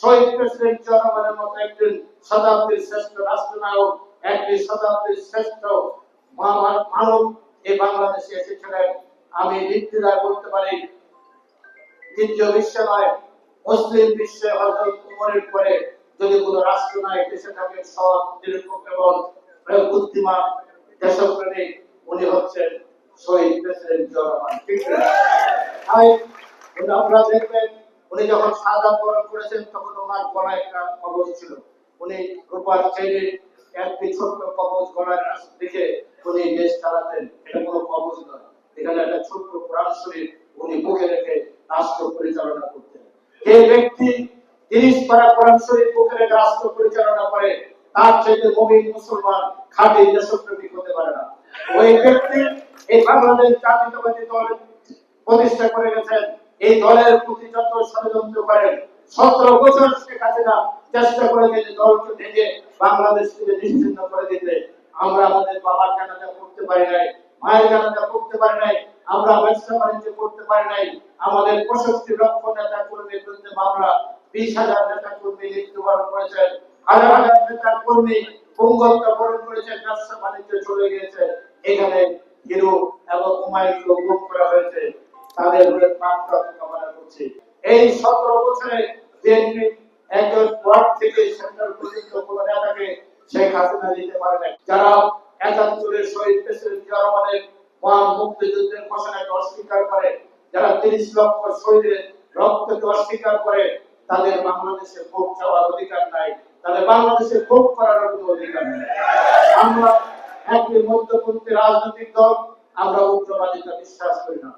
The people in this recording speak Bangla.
শহীদ প্রেসিডেন্ট জনগণের মতো একজন শতাব্দীর শ্রেষ্ঠ রাষ্ট্রনায়ক, একটি শতাব্দীর শ্রেষ্ঠ মানব এই বাংলাদেশে এসেছিলেন। আমি নির্দ্বিধায় বলতে পারি, দ্বিতীয় বিশ্ব নয় মুসলিম বিশ্বে হজরত উমরের পরে যদি কোনো রাষ্ট্র নায়ক এসে থাকে, সৎ, নিরপেক্ষ এবং বুদ্ধিমান দেশপ্রেমিক, উনি হচ্ছেন শহীদ প্রেসিডেন্ট জনগণ। ঠিক? তাই আপনারা দেখবেন। উনি যখন সাদা বরণ করেছেন, তখন ওনার গলায় একটা কবচ ছিল। উনি রূপার চেনের একটি ছোট্ট কবচ গলায় দেখে উনি দেশ চালাতেন। এটা কোনো কবচ নয়। এখানে একটা ছোট্ট কোরআন উনি বুকে রেখে রাষ্ট্র পরিচালনা করতেন। যে ব্যক্তি পারা বুকে রেখে রাষ্ট্র পরিচালনা করে, তার চাইতে মমিন মুসলমান হতে পারে না। ওই ব্যক্তি এই বাংলাদেশ জাতীয়তাবাদী দল প্রতিষ্ঠা করে গেছেন। এই দলের প্রতি যত ষড়যন্ত্র করেন, সতেরো বছর শেখ হাসিনা চেষ্টা করে যে দলকে ভেঙে বাংলাদেশ থেকে নিশ্চিন্ন করে দিতে। আমরা আমাদের বাবার জানাজা করতে পারি নাই, মায়ের জানাজা করতে পারি নাই, আমরা ব্যবসা বাণিজ্য করতে পারি নাই। আমাদের পঁয়ষট্টি লক্ষ নেতা কর্মীর বিরুদ্ধে মামলা বিশ হাজার নেতা কর্মী মৃত্যুবরণ করেছেন, হাজার হাজার নেতা কর্মী পঙ্গত্ব বরণ করেছেন, ব্যবসা বাণিজ্য চলে গিয়েছে। এখানে হিরো এবং হুমায়ুনকে গুম করা হয়েছে। তাদের কামনা করছি। এই সতেরো বছরে একজন ওয়ার্ড থেকে সেন্ট্রাল পর্যন্ত কোন নেতাকে শেখ হাসিনা দিতে পারে না যারা একাত্তরের শহীদ প্রেসিডেন্ট জিয়া মহান মুক্তিযুদ্ধের ঘোষণাকে অস্বীকার করে, যারা তিরিশ লক্ষ শহীদের রক্তকে অস্বীকার করে, তাদের বাংলাদেশে ভোট চাওয়ার অধিকার নাই। তাদের বাংলাদেশে ভোট করার কোনো অধিকার নেই। আমরা একটি মধ্যপন্থী রাজনৈতিক দল, আমরা উগ্রবাদিতা বিশ্বাস করি না।